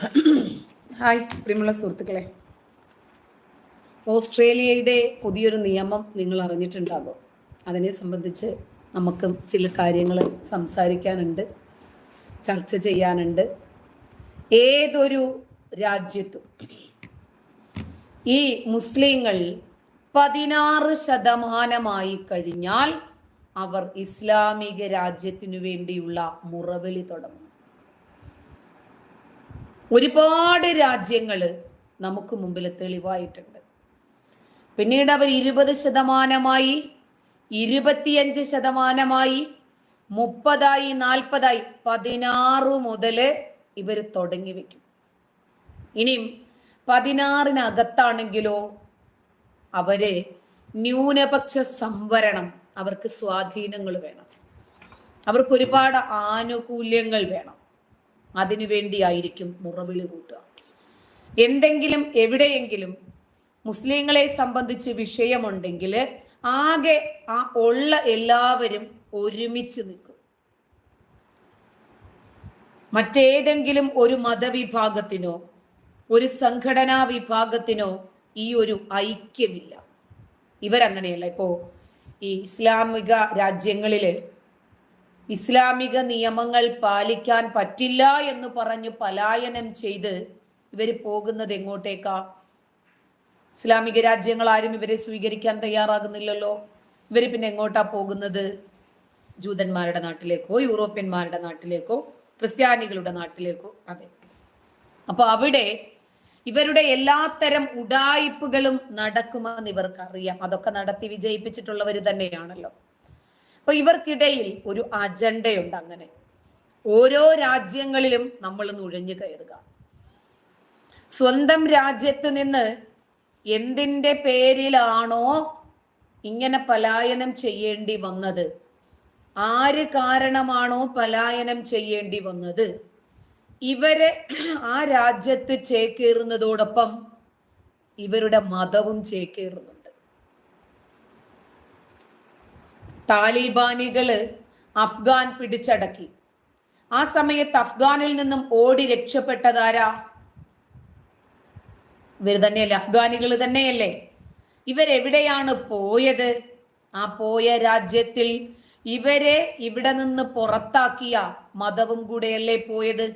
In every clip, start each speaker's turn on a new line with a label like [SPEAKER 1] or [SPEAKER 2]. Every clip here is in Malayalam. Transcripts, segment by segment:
[SPEAKER 1] ഹായ് പ്രിയമുള്ള സുഹൃത്തുക്കളെ. ഓസ്ട്രേലിയയുടെ പുതിയൊരു നിയമം നിങ്ങൾ അറിഞ്ഞിട്ടുണ്ടാകും. അതിനെ സംബന്ധിച്ച് നമുക്ക് ചില കാര്യങ്ങൾ സംസാരിക്കാനുണ്ട് ചർച്ച ചെയ്യാനുണ്ട്. ഏതൊരു രാജ്യത്തും ഈ മുസ്ലിങ്ങൾ പതിനാറ് ശതമാനമായി കഴിഞ്ഞാൽ അവർ ഇസ്ലാമിക രാജ്യത്തിനു വേണ്ടിയുള്ള മുറവിളി തുടങ്ങും. ഒരുപാട് രാജ്യങ്ങൾ നമുക്ക് മുമ്പിൽ തെളിവായിട്ടുണ്ട്. പിന്നീട് അവർ ഇരുപത് ശതമാനമായി ഇരുപത്തിയഞ്ച് ശതമാനമായി മുപ്പതായി നാൽപ്പതായി പതിനാറ് മുതൽ ഇവർ തുടങ്ങി വെക്കും. ഇനിയും പതിനാറിനകത്താണെങ്കിലോ അവർ ന്യൂനപക്ഷ സംവരണം അവർക്ക് സ്വാധീനങ്ങൾ വേണം. അവർക്ക് ഒരുപാട് ആനുകൂല്യങ്ങൾ വേണം. അതിനു വേണ്ടിയായിരിക്കും മുറവിളി കൂട്ടുക. എന്തെങ്കിലും എവിടെയെങ്കിലും മുസ്ലിങ്ങളെ സംബന്ധിച്ച് വിഷയമുണ്ടെങ്കിൽ ആകെ ആ ഉള്ള എല്ലാവരും ഒരുമിച്ച് നിൽക്കും. മറ്റേതെങ്കിലും ഒരു മതവിഭാഗത്തിനോ ഒരു സംഘടനാ വിഭാഗത്തിനോ ഈ ഒരു ഐക്യമില്ല. ഇവരങ്ങനെയല്ല. ഇപ്പോ ഈ ഇസ്ലാമിക രാജ്യങ്ങളിൽ ഇസ്ലാമിക നിയമങ്ങൾ പാലിക്കാൻ പറ്റില്ല എന്ന് പറഞ്ഞ് പലായനം ചെയ്ത് ഇവർ പോകുന്നത് എങ്ങോട്ടേക്കാ? ഇസ്ലാമിക രാജ്യങ്ങൾ ആരും ഇവരെ സ്വീകരിക്കാൻ തയ്യാറാകുന്നില്ലല്ലോ. ഇവർ പിന്നെ എങ്ങോട്ടാ പോകുന്നത്? ജൂതന്മാരുടെ നാട്ടിലേക്കോ യൂറോപ്യന്മാരുടെ നാട്ടിലേക്കോ ക്രിസ്ത്യാനികളുടെ നാട്ടിലേക്കോ? അതെ. അപ്പൊ അവിടെ ഇവരുടെ എല്ലാത്തരം ഉടായിപ്പുകളും നടക്കുമെന്ന് ഇവർക്കറിയാം. അതൊക്കെ നടത്തി വിജയിപ്പിച്ചിട്ടുള്ളവർ തന്നെയാണല്ലോ. അപ്പൊ ഇവർക്കിടയിൽ ഒരു അജണ്ടയുണ്ട് അങ്ങനെ. ഓരോ രാജ്യങ്ങളിലും നമ്മൾ നുഴഞ്ഞു കയറുക. സ്വന്തം രാജ്യത്ത് നിന്ന് എന്തിന്റെ പേരിലാണോ ഇങ്ങനെ പലായനം ചെയ്യേണ്ടി വന്നത്? ആര് കാരണമാണോ പലായനം ചെയ്യേണ്ടി വന്നത്? ഇവരെ ആ രാജ്യത്ത് ചേക്കേറുന്നതോടൊപ്പം ഇവരുടെ മതവും ചേക്കേറുന്നുണ്ട് താലിബാനികൾ അഫ്ഗാൻ പിടിച്ചടക്കി. ആ സമയത്ത് അഫ്ഗാനിൽ നിന്നും ഓടി രക്ഷപ്പെട്ടതാരാ? ഇവർ തന്നെയല്ലേ? അഫ്ഗാനികൾ തന്നെയല്ലേ? ഇവരെവിടെയാണ് പോയത്? ആ പോയ രാജ്യത്തിൽ ഇവരെ ഇവിടെ നിന്ന് പുറത്താക്കിയ മതവും കൂടെയല്ലേ പോയത്?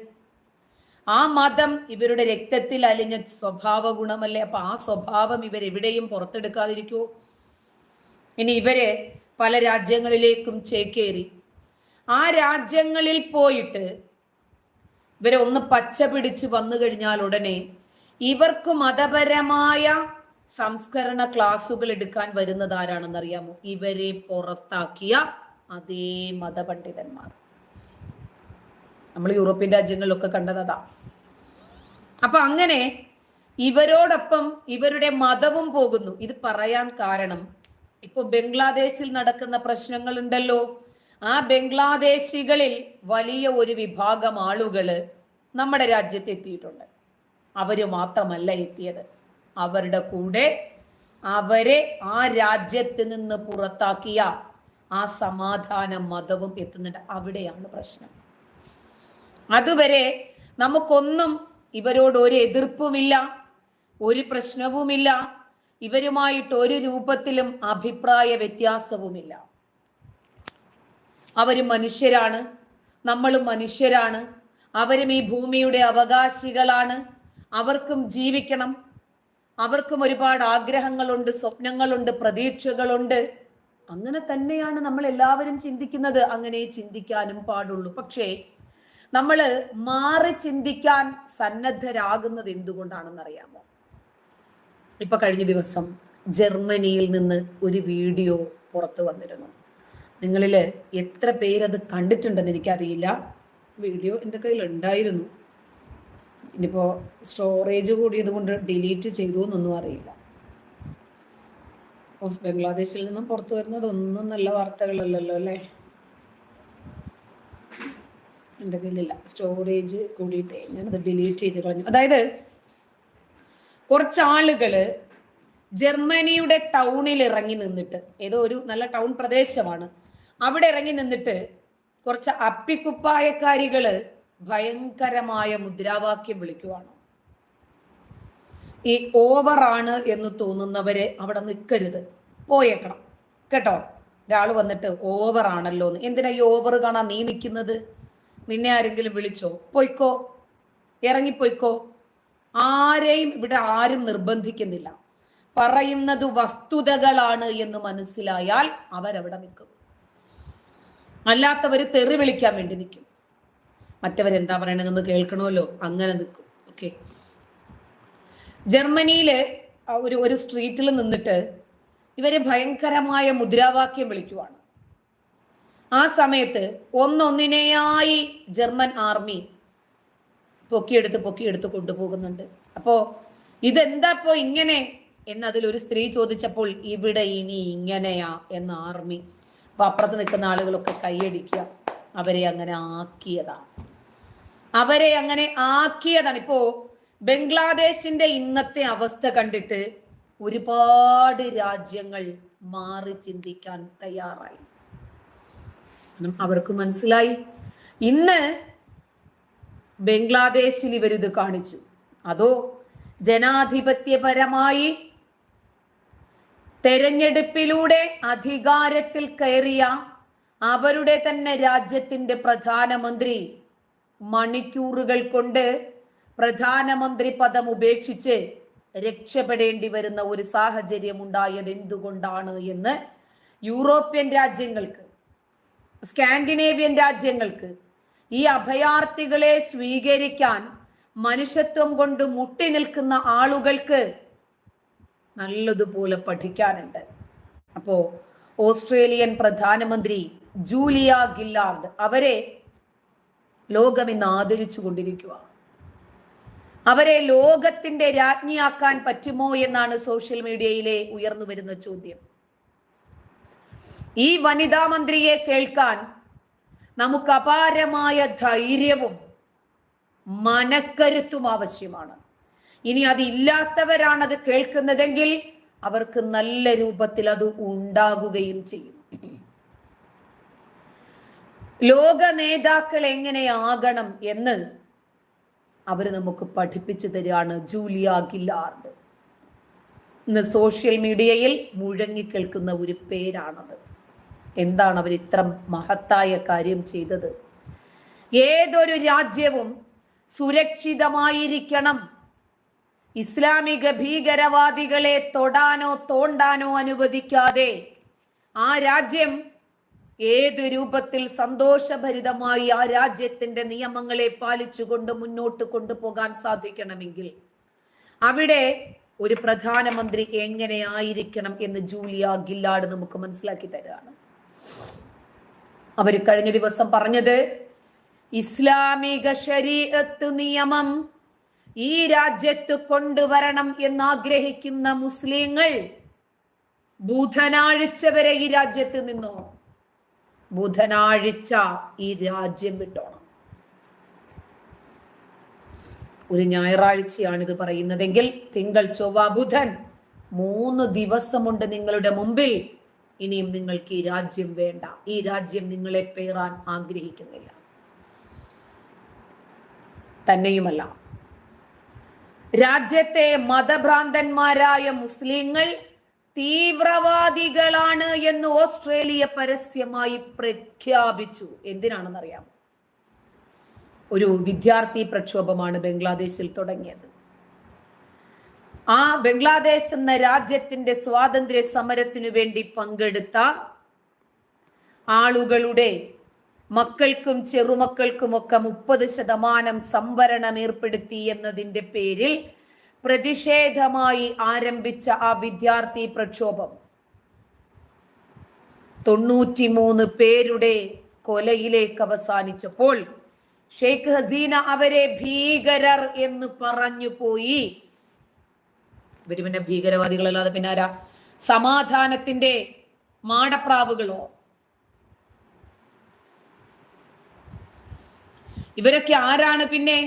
[SPEAKER 1] ആ മതം ഇവരുടെ രക്തത്തിൽ അലിഞ്ഞ സ്വഭാവ ഗുണമല്ലേ? അപ്പൊ ആ സ്വഭാവം ഇവരെവിടെയും പുറത്തെടുക്കാതിരിക്കുമോ ഇനി ഇവർ പല രാജ്യങ്ങളിലേക്കും ചേക്കേറി. ആ രാജ്യങ്ങളിൽ പോയിട്ട് ഇവരെ ഒന്ന് പച്ച പിടിച്ച് വന്നു കഴിഞ്ഞാൽ ഉടനെ ഇവർക്ക് മതപരമായ സംസ്കരണ ക്ലാസുകൾ എടുക്കാൻ വരുന്നത് ആരാണെന്ന് അറിയാമോ ഇവരെ പുറത്താക്കിയ അതേ മതപണ്ഡിതന്മാർ. നമ്മൾ യൂറോപ്യൻ രാജ്യങ്ങളിലൊക്കെ കണ്ടത് അപ്പൊ അങ്ങനെ ഇവരോടൊപ്പം ഇവരുടെ മതവും പോകുന്നു. ഇത് പറയാൻ കാരണം ഇപ്പൊ ബംഗ്ലാദേശിൽ നടക്കുന്ന പ്രശ്നങ്ങൾ ഉണ്ടല്ലോ ആ ബംഗ്ലാദേശികളിൽ വലിയ ഒരു വിഭാഗം ആളുകൾ നമ്മുടെ രാജ്യത്ത് എത്തിയിട്ടുണ്ട് അവർ മാത്രമല്ല എത്തിയത്. അവരുടെ കൂടെ അവരെ ആ രാജ്യത്ത് നിന്ന് പുറത്താക്കിയ ആ സമാധാന മതവും എത്തുന്നുണ്ട്. അവിടെയാണ് പ്രശ്നം. അതുവരെ നമുക്കൊന്നും ഇവരോട് ഒരു എതിർപ്പുമില്ല ഒരു പ്രശ്നവുമില്ല. ഇവരുമായിട്ട് ഒരു രൂപത്തിലും അഭിപ്രായ വ്യത്യാസവുമില്ല. അവരും മനുഷ്യരാണ്. നമ്മളും മനുഷ്യരാണ്. അവരും ഈ ഭൂമിയുടെ അവകാശികളാണ്. അവർക്കും ജീവിക്കണം. അവർക്കും ഒരുപാട് ആഗ്രഹങ്ങളുണ്ട് സ്വപ്നങ്ങളുണ്ട് പ്രതീക്ഷകളുണ്ട്. അങ്ങനെ തന്നെയാണ് നമ്മൾ എല്ലാവരും ചിന്തിക്കുന്നത്. അങ്ങനെ ചിന്തിക്കാനും പാടുള്ളൂ. പക്ഷേ നമ്മൾ മാറി ചിന്തിക്കാൻ സന്നദ്ധരാകുന്നത് എന്തുകൊണ്ടാണെന്ന് അറിയാമോ ഇപ്പൊ കഴിഞ്ഞ ദിവസം ജർമ്മനിയിൽ നിന്ന് ഒരു വീഡിയോ പുറത്തു വന്നിരുന്നു. നിങ്ങളിൽ എത്ര പേരത് കണ്ടിട്ടുണ്ടെന്ന് എനിക്കറിയില്ല. വീഡിയോ എന്റെ കയ്യിൽ ഉണ്ടായിരുന്നു. ഇനിയിപ്പോൾ സ്റ്റോറേജ് കൂടിയത് കൊണ്ട് ഡിലീറ്റ് ചെയ്തു എന്നൊന്നും അറിയില്ല. ബംഗ്ലാദേശിൽ നിന്നും പുറത്തു വരുന്നത് ഒന്നും നല്ല വാർത്തകളല്ലല്ലോ അല്ലേ? എന്റെ കയ്യിലില്ല. സ്റ്റോറേജ് കൂടിയിട്ടേ ഞാനത് ഡിലീറ്റ് ചെയ്ത് കളഞ്ഞു. അതായത് കുറച്ച് ആളുകൾ ജർമ്മനിയുടെ ടൗണിൽ ഇറങ്ങി നിന്നിട്ട് ഏതോ ഒരു നല്ല ടൗൺ പ്രദേശമാണ്. അവിടെ ഇറങ്ങി നിന്നിട്ട് കുറച്ച് അപ്പിക്കുപ്പായക്കാരികൾ ഭയങ്കരമായ മുദ്രാവാക്യം വിളിക്കുവാണ്. ഈ ഓവറാണ് എന്ന് തോന്നുന്നവരെ അവിടെ നിൽക്കരുത് പോയേക്കണം. കേട്ടോ? ഒരാൾ വന്നിട്ട് ഓവറാണല്ലോ എന്ന്. എന്തിനാ ഈ ഓവർ കാണാൻ നീ നിൽക്കുന്നത് നിന്നെ ആരെങ്കിലും വിളിച്ചോ? പൊയ്ക്കോ. ഇറങ്ങിപ്പോയിക്കോ. ആരെയും ഇവിടെ ആരും നിർബന്ധിക്കുന്നില്ല. പറയുന്നത് വസ്തുതകളാണ് എന്ന് മനസ്സിലായാൽ അവരവിടെ നിൽക്കും. അല്ലാത്തവർ തെറി വിളിക്കാൻ വേണ്ടി നിൽക്കും. മറ്റവരെന്താ പറയണതെന്ന് കേൾക്കണമല്ലോ? അങ്ങനെ നിൽക്കും. ഓക്കെ ജർമ്മനിയിലെ ഒരു ഒരു സ്ട്രീറ്റിൽ നിന്നിട്ട് ഇവരെ ഭയങ്കരമായ മുദ്രാവാക്യം വിളിക്കുവാണ്. ആ സമയത്ത് ഒന്നൊന്നിനെയായി ജർമ്മൻ ആർമി പൊക്കിയെടുത്ത് പൊക്കിയെടുത്ത് കൊണ്ടുപോകുന്നുണ്ട്. അപ്പോ ഇതെന്താ ഇങ്ങനെ? എന്നതിൽ ഒരു സ്ത്രീ ചോദിച്ചപ്പോൾ ഇവിടെ ഇനി ഇങ്ങനെയാ എന്ന് ആർമി. അപ്പൊ അപ്പുറത്ത് നിൽക്കുന്ന ആളുകളൊക്കെ കൈയടിക്കുക. അവരെ അങ്ങനെ ആക്കിയതാണ്. അവരെ അങ്ങനെ ആക്കിയതാണ്. ഇപ്പോ ബംഗ്ലാദേശിന്റെ ഇന്നത്തെ അവസ്ഥ കണ്ടിട്ട് ഒരുപാട് രാജ്യങ്ങൾ മാറി ചിന്തിക്കാൻ തയ്യാറായി. അവർക്ക് മനസ്സിലായി. ഇന്ന് ബംഗ്ലാദേശിൽ ഇവരിത് കാണിച്ചു. അതോ ജനാധിപത്യപരമായി തെരഞ്ഞെടുപ്പിലൂടെ അധികാരത്തിൽ കയറിയ അവരുടെ തന്നെ രാജ്യത്തിന്റെ പ്രധാനമന്ത്രി മണിക്കൂറുകൾ കൊണ്ട് പ്രധാനമന്ത്രി പദം ഉപേക്ഷിച്ച് രക്ഷപ്പെടേണ്ടി വരുന്ന ഒരു സാഹചര്യം ഉണ്ടായത് എന്തുകൊണ്ടാണ് എന്ന് യൂറോപ്യൻ രാജ്യങ്ങൾക്ക് സ്കാൻഡിനേവിയൻ രാജ്യങ്ങൾക്ക് ഈ അഭയാർത്ഥികളെ സ്വീകരിക്കാൻ മനുഷ്യത്വം കൊണ്ട് മുട്ടി നിൽക്കുന്ന ആളുകൾക്ക് നല്ലതുപോലെ പഠിക്കാനുണ്ട്. അപ്പോ ഓസ്ട്രേലിയൻ പ്രധാനമന്ത്രി ജൂലിയ ഗില്ലാർഡ് അവരെ ലോകം ഇന്ന് ആദരിച്ചു കൊണ്ടിരിക്കുക അവരെ ലോകത്തിന്റെ രാജ്ഞിയാക്കാൻ പറ്റുമോ എന്നാണ് സോഷ്യൽ മീഡിയയിലെ ഉയർന്നു വരുന്ന ചോദ്യം. ഈ വനിതാ മന്ത്രിയെ കേൾക്കാൻ നമുക്ക് അപാരമായ ധൈര്യവും മനക്കരുത്തും ആവശ്യമാണ്. ഇനി അതില്ലാത്തവരാണത് കേൾക്കുന്നതെങ്കിൽ അവർക്ക് നല്ല രൂപത്തിൽ അത് ഉണ്ടാകുകയും ചെയ്യും. ലോക നേതാക്കൾ എങ്ങനെയാകണം എന്ന് അവർ നമുക്ക് പഠിപ്പിച്ചു തരികയാണ് ജൂലിയ ഗില്ലാർഡ്. ഇന്ന് സോഷ്യൽ മീഡിയയിൽ മുഴങ്ങിക്കേൾക്കുന്ന ഒരു പേരാണത്. എന്താണ് അവർ ഇത്ര മഹത്തായ കാര്യം ചെയ്തത്? ഏതൊരു രാജ്യവും സുരക്ഷിതമായിരിക്കണം. ഇസ്ലാമിക ഭീകരവാദികളെ തൊടാനോ തോണ്ടാനോ അനുവദിക്കാതെ ആ രാജ്യം ഏത് രൂപത്തിൽ സന്തോഷഭരിതമായി ആ രാജ്യത്തിന്റെ നിയമങ്ങളെ പാലിച്ചുകൊണ്ട് മുന്നോട്ട് കൊണ്ടുപോകാൻ സാധിക്കണമെങ്കിൽ അവിടെ ഒരു പ്രധാനമന്ത്രി എങ്ങനെ ആയിരിക്കണം എന്ന് ജൂലിയ ഗില്ലാട് നമുക്ക് മനസ്സിലാക്കി തരാണ് അവർ കഴിഞ്ഞ ദിവസം പറഞ്ഞത് ഇസ്ലാമിക ശരീരത്ത് നിയമം ഈ രാജ്യത്ത് കൊണ്ടുവരണം എന്നാഗ്രഹിക്കുന്ന മുസ്ലിങ്ങൾ ബുധനാഴ്ച വരെ ഈ രാജ്യത്ത് നിന്നു. ബുധനാഴ്ച ഈ രാജ്യം വിട്ടോണം. ഒരു ഞായറാഴ്ചയാണ് ഇത് പറയുന്നതെങ്കിൽ തിങ്കൾ ചൊവ്വ ബുധൻ മൂന്ന് ദിവസമുണ്ട് നിങ്ങളുടെ മുമ്പിൽ. ഇനിയും നിങ്ങൾക്ക് ഈ രാജ്യം വേണ്ട. ഈ രാജ്യം നിങ്ങളെ പേറാൻ ആഗ്രഹിക്കുന്നില്ല. തന്നെയുമല്ല. രാജ്യത്തെ മതഭ്രാന്തന്മാരായ മുസ്ലിങ്ങൾ തീവ്രവാദികളാണ് എന്ന് ഓസ്ട്രേലിയ പരസ്യമായി പ്രഖ്യാപിച്ചു. എന്തിനാണെന്നറിയാം ഒരു വിദ്യാർത്ഥി പ്രക്ഷോഭമാണ് ബംഗ്ലാദേശിൽ തുടങ്ങിയത്. ആ ബംഗ്ലാദേശ് എന്ന രാജ്യത്തിന്റെ സ്വാതന്ത്ര്യ സമരത്തിനു വേണ്ടി പങ്കെടുത്ത ആളുകളുടെ മക്കൾക്കും ചെറുമക്കൾക്കുമൊക്കെ മുപ്പത് ശതമാനം സംവരണം ഏർപ്പെടുത്തി എന്നതിന്റെ പേരിൽ പ്രതിഷേധമായി ആരംഭിച്ച ആ വിദ്യാർത്ഥി പ്രക്ഷോഭം. തൊണ്ണൂറ്റിമൂന്ന് പേരുടെ കൊലയിലേക്ക് അവസാനിച്ചപ്പോൾ ഷെയ്ഖ് ഹസീന അവരെ ഭീകരർ എന്ന് പറഞ്ഞു പോയി. ഇവർ പിന്നെ ഭീകരവാദികളല്ലാതെ പിന്നെ ആരാ? സമാധാനത്തിന്റെ മാടപ്രാവുകളോ? ഇവരൊക്കെ ആരാണ് പിന്നെ?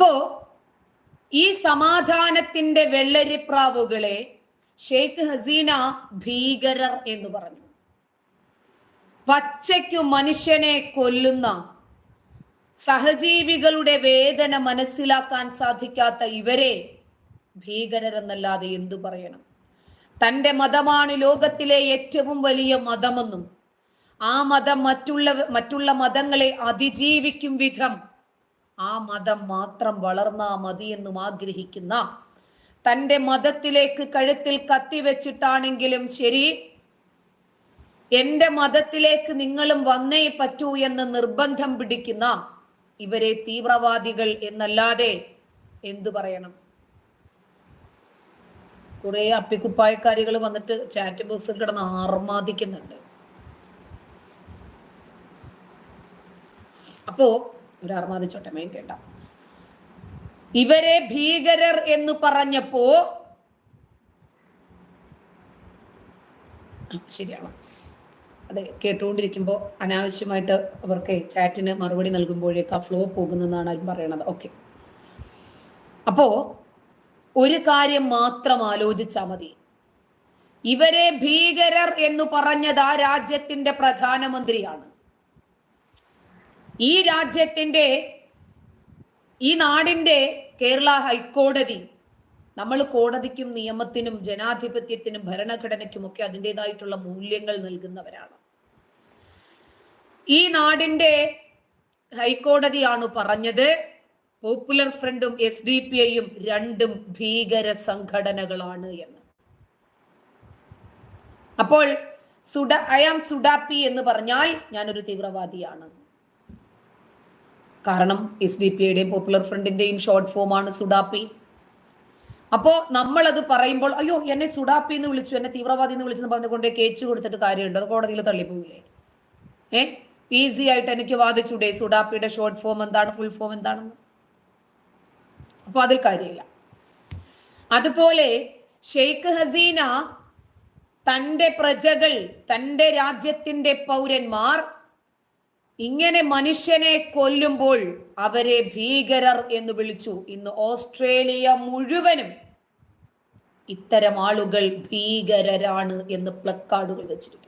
[SPEAKER 1] അപ്പോ ഈ സമാധാനത്തിന്റെ വെള്ളരിപ്രാവുകളെ ഷെയ്ഖ് ഹസീന ഭീകരർ എന്ന് പറഞ്ഞു. പച്ചയ്ക്കു മനുഷ്യനെ കൊല്ലുന്ന സഹജീവികളുടെ വേദന മനസ്സിലാക്കാൻ സാധിക്കാത്ത ഇവരെ ഭീകരരെന്നല്ലാതെ എന്തു പറയണം? തന്റെ മതമാണ് ലോകത്തിലെ ഏറ്റവും വലിയ മതമെന്നും ആ മതം മറ്റുള്ള മറ്റുള്ള മതങ്ങളെ അതിജീവിക്കും വിധം ആ മതം മാത്രം വളർന്നാ മതി മതിയെന്നും ആഗ്രഹിക്കുന്ന തന്റെ മതത്തിലേക്ക് കഴുത്തിൽ കത്തിവെച്ചിട്ടാണെങ്കിലും ശരി എന്റെ മതത്തിലേക്ക് നിങ്ങളും വന്നേ പറ്റൂ എന്ന് നിർബന്ധം പിടിക്കുന്ന ഇവരെ തീവ്രവാദികൾ എന്നല്ലാതെ എന്തു പറയണം? കുറെ അപ്പിക്കുപ്പായക്കാരികൾ വന്നിട്ട് ചാറ്റ് ബോക്സിൽ കിടന്ന് ആർമാദിക്കുന്നുണ്ട്. അപ്പോ ഒരു ആർമാദിച്ചോട്ടെ മെയിൻ കേട്ട. ഇവരെ ഭീകരർ എന്ന് പറഞ്ഞപ്പോ ശരിയാണ്. അതെ കേട്ടുകൊണ്ടിരിക്കുമ്പോൾ അനാവശ്യമായിട്ട് അവർക്ക് ചാറ്റിന് മറുപടി നൽകുമ്പോഴേക്ക് ആ ഫ്ലോ പോകുന്നതാണ് അവർ പറയണത്. ഓക്കെ അപ്പോ ഒരു കാര്യം മാത്രം ആലോചിച്ചാൽ മതി. ഇവരെ ഭീകരർ എന്ന് പറഞ്ഞത് ആ രാജ്യത്തിന്റെ പ്രധാനമന്ത്രിയാണ്. ഈ രാജ്യത്തിന്റെ ഈ നാടിന്റെ കേരള ഹൈക്കോടതി നമ്മൾ കോടതിക്കും നിയമത്തിനും ജനാധിപത്യത്തിനും ഭരണഘടനയ്ക്കുമൊക്കെ അതിന്റെതായിട്ടുള്ള മൂല്യങ്ങൾ നൽകുന്നവരാണ്. ഈ നാടിന്റെ ഹൈക്കോടതിയാണ് പറഞ്ഞത് പോപ്പുലർ ഫ്രണ്ടും എസ് ഡി പി ഐയും രണ്ടും ഭീകര സംഘടനകളാണ് എന്ന്. അപ്പോൾ സുഡ ഐ ആം സുഡാപ്പി എന്ന് പറഞ്ഞാൽ ഞാനൊരു തീവ്രവാദിയാണ്. കാരണം എസ് ഡി പി ഐയുടെയും പോപ്പുലർ ഫ്രണ്ടിന്റെയും ഷോർട്ട് ഫോമാണ് സുഡാപ്പി. അപ്പോ നമ്മൾ അത് പറയുമ്പോൾ അയ്യോ എന്നെ സുഡാപ്പി എന്ന് വിളിച്ചു എന്നെ തീവ്രവാദി എന്ന് വിളിച്ചെന്ന് പറഞ്ഞുകൊണ്ട് കേച്ചു കൊടുത്തിട്ട് കാര്യമുണ്ട്. അത് കോടതിയിൽ തള്ളിപ്പോവില്ലേ? ഏ? ഈസി ആയിട്ട് എനിക്ക് വാദിച്ചൂടെ സുഡാപ്പിയുടെ ഷോർട്ട് ഫോം എന്താണ് ഫുൾ ഫോം എന്താണെന്ന്? അപ്പൊ അതിൽ കാര്യമില്ല. അതുപോലെ ഷെയ്ഖ് ഹസീന തന്റെ പ്രജകൾ തന്റെ രാജ്യത്തിന്റെ പൗരന്മാർ ഇങ്ങനെ മനുഷ്യനെ കൊല്ലുമ്പോൾ അവരെ ഭീകരർ എന്ന് വിളിച്ചു. ഇന്ന് ഓസ്ട്രേലിയ മുഴുവനും ഇത്തരം ആളുകൾ ഭീകരരാണ് എന്ന് പ്ലക്കാർഡുകൾ വെച്ചിരിക്കുന്നു.